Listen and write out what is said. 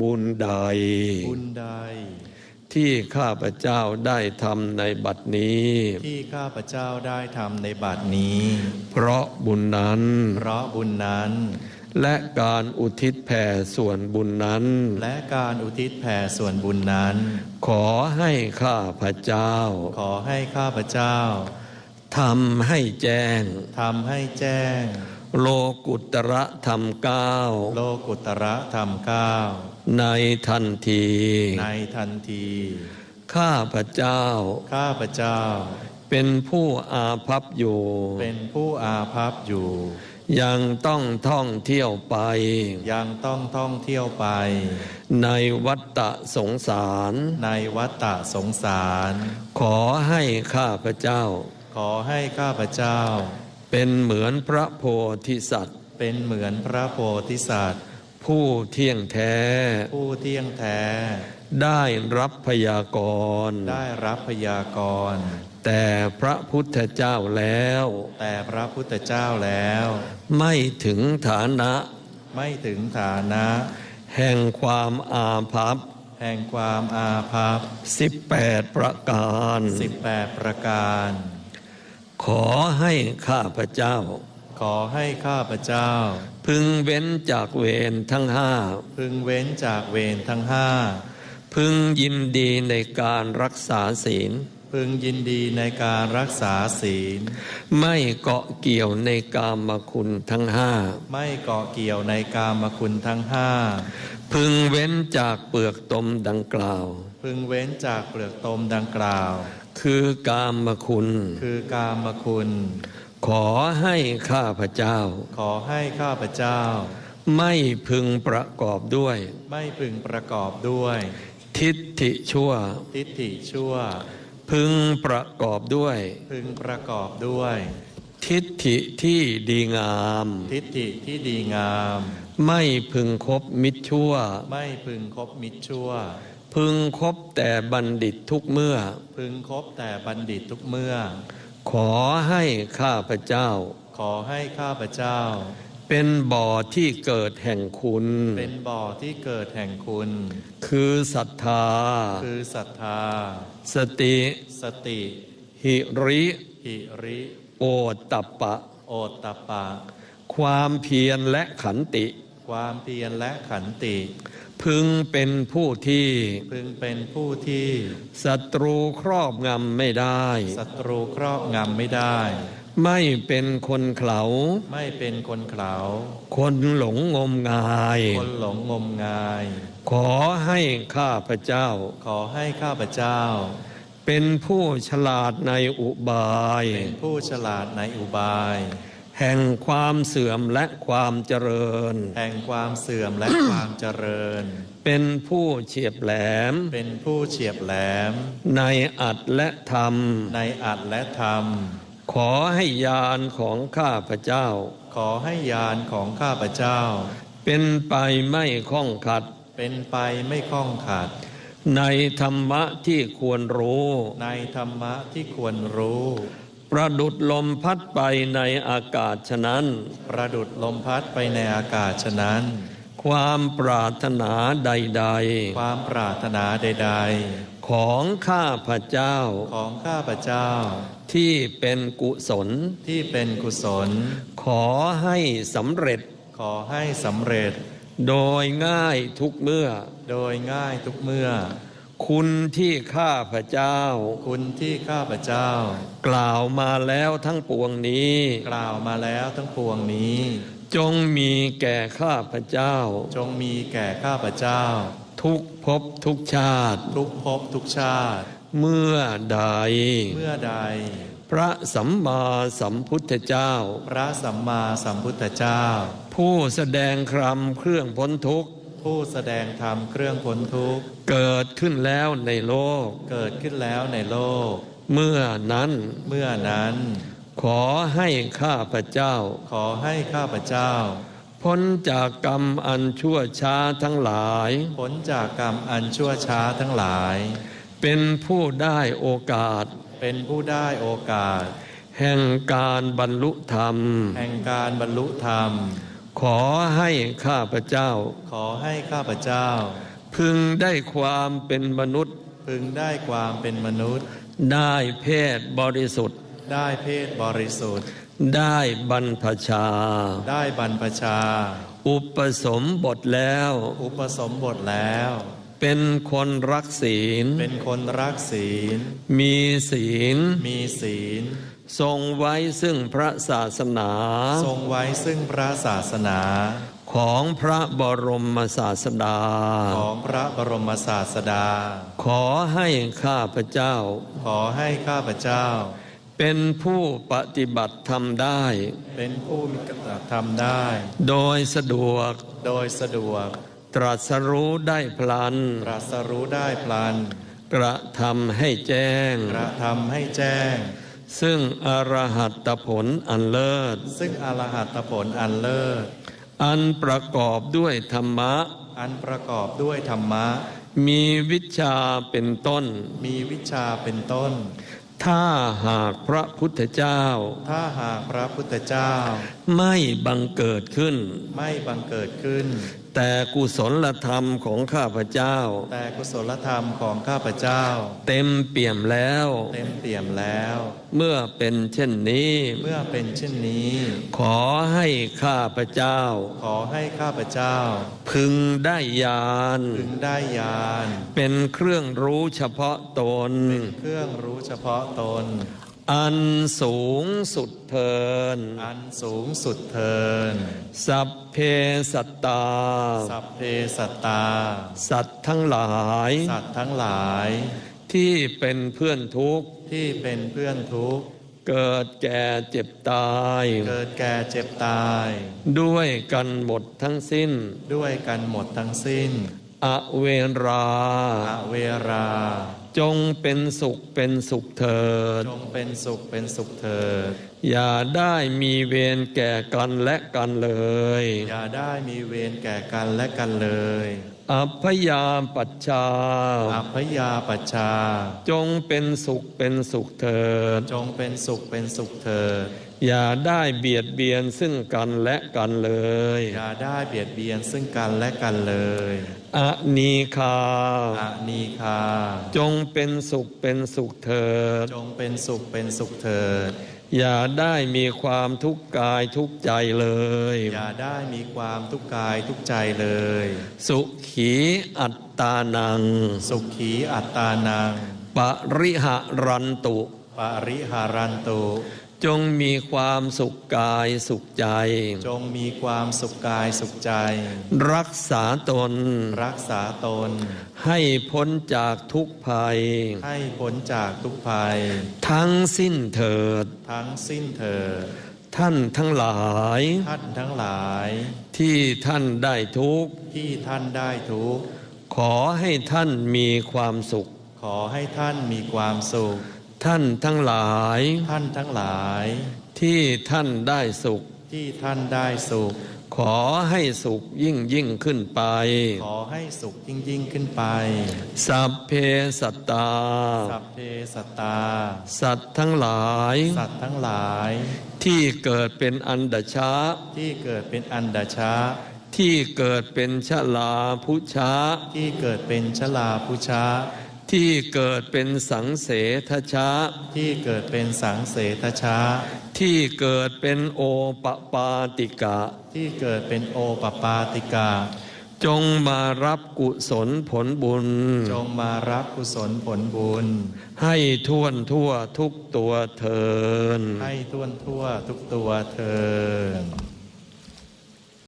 บุญใด บุญใด ที่ข้าพเจ้าได้ทำในบัดนี้ ที่ข้าพเจ้าได้ทำในบัดนี้ เพราะบุญนั้น เพราะบุญนั้น และการอุทิศแผ่ส่วนบุญนั้น และการอุทิศแผ่ส่วนบุญนั้น ขอให้ข้าพเจ้า ขอให้ข้าพเจ้าทำให้แจ้งทำให้แจ้ง โลกุตระธรรมเก้าโลกุตระธรรมเก้า ในทันที ในทันที ข้าพเจ้า ข้าพเจ้า เป็นผู้อาภัพอยู่ เป็นผู้อาภัพอยู่ ยังต้องท่องเที่ยวไป ยังต้องท่องเที่ยวไป ในวัฏฏะสงสาร ในวัฏฏะสงสาร ขอให้ข้าพเจ้า ขอให้ข้าพเจ้า เป็นเหมือนพระโพธิสัตว์ เป็นเหมือนพระโพธิสัตว์ ผู้เที่ยงแท้ ผู้เที่ยงแท้ ได้รับพยากรณ์ได้รับพยากรณ์แต่พระพุทธเจ้าแล้ว แต่พระพุทธเจ้าแล้ว ไม่ถึงฐานะ ไม่ถึงฐานะ แห่งความอาภัพแห่งความอาภัพ18 ประการ 18 ประการ ขอให้ข้าพเจ้า ขอให้ข้าพเจ้า พึงเว้นจากเวรทั้งห้า พึงเว้นจากเวรทั้งห้า พึงยินดีในการรักษาศีล พึงยินดีในการรักษาศีล ไม่เกาะเกี่ยวในกามคุณทั้งห้า ไม่เกาะเกี่ยวในกามคุณทั้งห้า พึงเว้นจากเปลือกตมดังกล่าว พึงเว้นจากเปลือกตมดังกล่าว คือกามคุณ คือกามคุณ ขอให้ข้าพเจ้า ขอให้ข้าพเจ้า ไม่พึงประกอบด้วย ไม่พึงประกอบด้วย ทิฏฐิชั่ว ทิฏฐิชั่ว พึงประกอบด้วย พึงประกอบด้วย ทิฏฐิที่ดีงาม ทิฏฐิที่ดีงาม ไม่พึงคบมิตรชั่ว ไม่พึงคบมิตรชั่ว พึงคบแต่บัณฑิตทุกเมื่อ พึงคบแต่บัณฑิตทุกเมื่อ ขอให้ข้าพเจ้า ขอให้ข้าพเจ้า เป็นบ่อที่เกิดแห่งคุณ เป็นบ่อที่เกิดแห่งคุณ คือศรัทธา คือศรัทธา สติ สติ หิริหิริ โอตตัปปะ โอตตปปะ ความเพียรและขันติ ความเพียรและขันติ พึงเป็นผู้ที่ พึงเป็นผู้ที่ศัตรูครอบงำไม่ได้ศัตรูครอบงำไม่ได้ ไม่เป็นคนเขลาไม่เป็นคนเขลาคนหลงงมงาย คนหลงงมงาย ขอให้ข้าพเจ้า ขอให้ข้าพเจ้าเป็นผู้ฉลาดในอุบาย เป็นผู้ฉลาดในอุบาย แห่งความเสื่อมและความเจริญ แห่งความเสื่อมและความเจริญ เป็นผู้เฉียบแหลม เป็นผู้เฉียบแหลม ในอัดและธรรม ในอัดและธรรม ขอให้ยานของข้าพเจ้า ขอให้ยานของข้าพเจ้า เป็นไปไม่ข้องขัด เป็นไปไม่ข้องขัด ในธรรมะที่ควรรู้ ในธรรมะที่ควรรู้ ประดุดลมพัดไปในอากาศฉะนั้น ประดุดลมพัดไปในอากาศฉะนั้น ความปรารถนาใดความปรารถนาใด ๆ ของข้าพเจ้าๆของข้าพเจ้า ที่เป็นกุศล ที่เป็นกุศล ขอให้สำเร็จ ขอให้สำเร็จ โดยง่ายทุกเมื่อ โดยง่ายทุกเมื่อ คุณที่ข้าพเจ้า คุณที่ข้าพเจ้า กล่าวมาแล้วทั้งปวงนี้ กล่าวมาแล้วทั้งปวงนี้ จงมีแก่ข้าพเจ้า จงมีแก่ข้าพเจ้า ทุกภพทุกชาติ ทุกภพทุกชาติ เมื่อใด เมื่อใด พระสัมมาสัมพุทธเจ้า พระสัมมาสัมพุทธเจ้า ผู้แสดงคำเครื่องพ้นทุกข์ ผู้แสดงธรรมเครื่องพ้นทุกข์ เกิดขึ้นแล้วในโลก เกิดขึ้นแล้วในโลก เมื่อนั้นเมื่อนั้น ขอให้ข้าพเจ้า ขอให้ข้าพเจ้า พ้นจากกรรมอันชั่วช้าทั้งหลาย พ้นจากกรรมอันชั่วช้าทั้งหลาย เป็นผู้ได้โอกาส เป็นผู้ได้โอกาส แห่งการบรรลุธรรม แห่งการบรรลุธรรม ขอให้ข้าพเจ้า ขอให้ข้าพเจ้า พึงได้ความเป็นมนุษย์ พึงได้ความเป็นมนุษย์ ได้เพศบริสุทธิ์ ได้เพศบริสุทธิ์ ได้บรรพชา ได้บรรพชา อุปสมบทแล้ว อุปสมบทแล้ว เป็นคนรักศีล เป็นคนรักศีล มีศีล มีศีลทรงไว้ซึ่งพระศาสนา ทรงไว้ซึ่งพระศาสนา ของพระบรมศาสดา ของพระบรมศาสดา ขอให้ข้าพเจ้า ขอให้ข้าพเจ้า เป็นผู้ปฏิบัติธรรมได้ เป็นผู้มีกตัธรรมได้ โดยสะดวก โดยสะดวก ตรัสรู้ได้พลัน ตรัสรู้ได้พลัน กระทำให้แจ้ง กระทำให้แจ้งซึ่งอรหัตผลอันเลิศ ซึ่งอรหัตผลอันเลิศ อันประกอบด้วยธรรมะ อันประกอบด้วยธรรมะ มีวิชาเป็นต้น มีวิชาเป็นต้น ถ้าหากพระพุทธเจ้า ถ้าหากพระพุทธเจ้า ไม่บังเกิดขึ้น ไม่บังเกิดขึ้น แต่กุศลธรรมของข้าพเจ้า แต่กุศลธรรมของข้าพเจ้า เต็มเปี่ยมแล้ว เต็มเปี่ยมแล้ว เมื่อเป็นเช่นนี้ เมื่อเป็นเช่นนี้ ขอให้ข้าพเจ้า ขอให้ข้าพเจ้า พึงได้ญาณพึงได้ญาณเป็นเครื่องรู้เฉพาะตนเครื่องรู้เฉพาะตน อันสูงสุดเทิน อันสูงสุดเทิน สัพเพสัตตา สัพเพสัตตา สัตว์ทั้งหลาย สัตว์ทั้งหลาย ที่เป็นเพื่อนทุกข์ ที่เป็นเพื่อนทุกข์ เกิดแก่เจ็บตาย เกิดแก่เจ็บตาย ด้วยกันหมดทั้งสิ้น ด้วยกันหมดทั้งสิ้น อเวรา อเวรา จงเป็นสุขเป็นสุขเถิด จงเป็นสุขเป็นสุขเถิด อย่าได้มีเวรแก่กันและกันเลย อย่าได้มีเวรแก่กันและกันเลย อัพยามปัจชา อัพยาปัชชา จงเป็นสุขเป็นสุขเถิด จงเป็นสุขเป็นสุขเถิด อย่าได้เบียดเบียนซึ่งกันและกันเลย อย่าได้เบียดเบียนซึ่งกันและกันเลยอนีคาอานีคา จงเป็นสุขเป็นสุขเถิด จงเป็นสุขเป็นสุขเถิด อย่าได้มีความทุกข์กายทุกข์ใจเลย อย่าได้มีความทุกข์กายทุกข์ใจเลย สุขีอัตตานัง สุขีอัตตานัง ปริหะรันตุ ปริหารันตุ จงมีความสุขกายสุขใจ จงมีความสุขกายสุขใจ รักษาตน รักษาตน ให้พ้นจากทุกภัย ให้พ้นจากทุกภัย ทั้งสิ้นเถิด ทั้งสิ้นเถิด ท่านทั้งหลาย ท่านทั้งหลาย ที่ท่านได้ทุกข์ที่ท่านได้ทุกข์ขอให้ท่านมีความสุข ขอให้ท่านมีความสุข ท่านทั้งหลาย ท่านทั้งหลาย ที่ท่านได้สุข ที่ท่านได้สุข ขอให้สุขยิ่งยิ่งขึ้นไป ขอให้สุขยิ่งยิ่งขึ้นไป สัพเพสัตตา สัพเพสัตตา สัตว์ทั้งหลาย สัตว์ทั้งหลาย ที่เกิดเป็นอันดชะที่เกิดเป็นอันดชะที่เกิดเป็นชลาพุชะที่เกิดเป็นชลาพุชะ ที่เกิดเป็นสังเสทชะ ที่เกิดเป็นสังเสทชะ ที่เกิดเป็นโอปปาติกะ ที่เกิดเป็นโอปปาติกาจงมารับกุศลผลบุญ จงมารับกุศลผลบุญ ให้ท่วนทั่วทุกตัวเทิน ให้ท่วนทั่วทุกตัวเทิน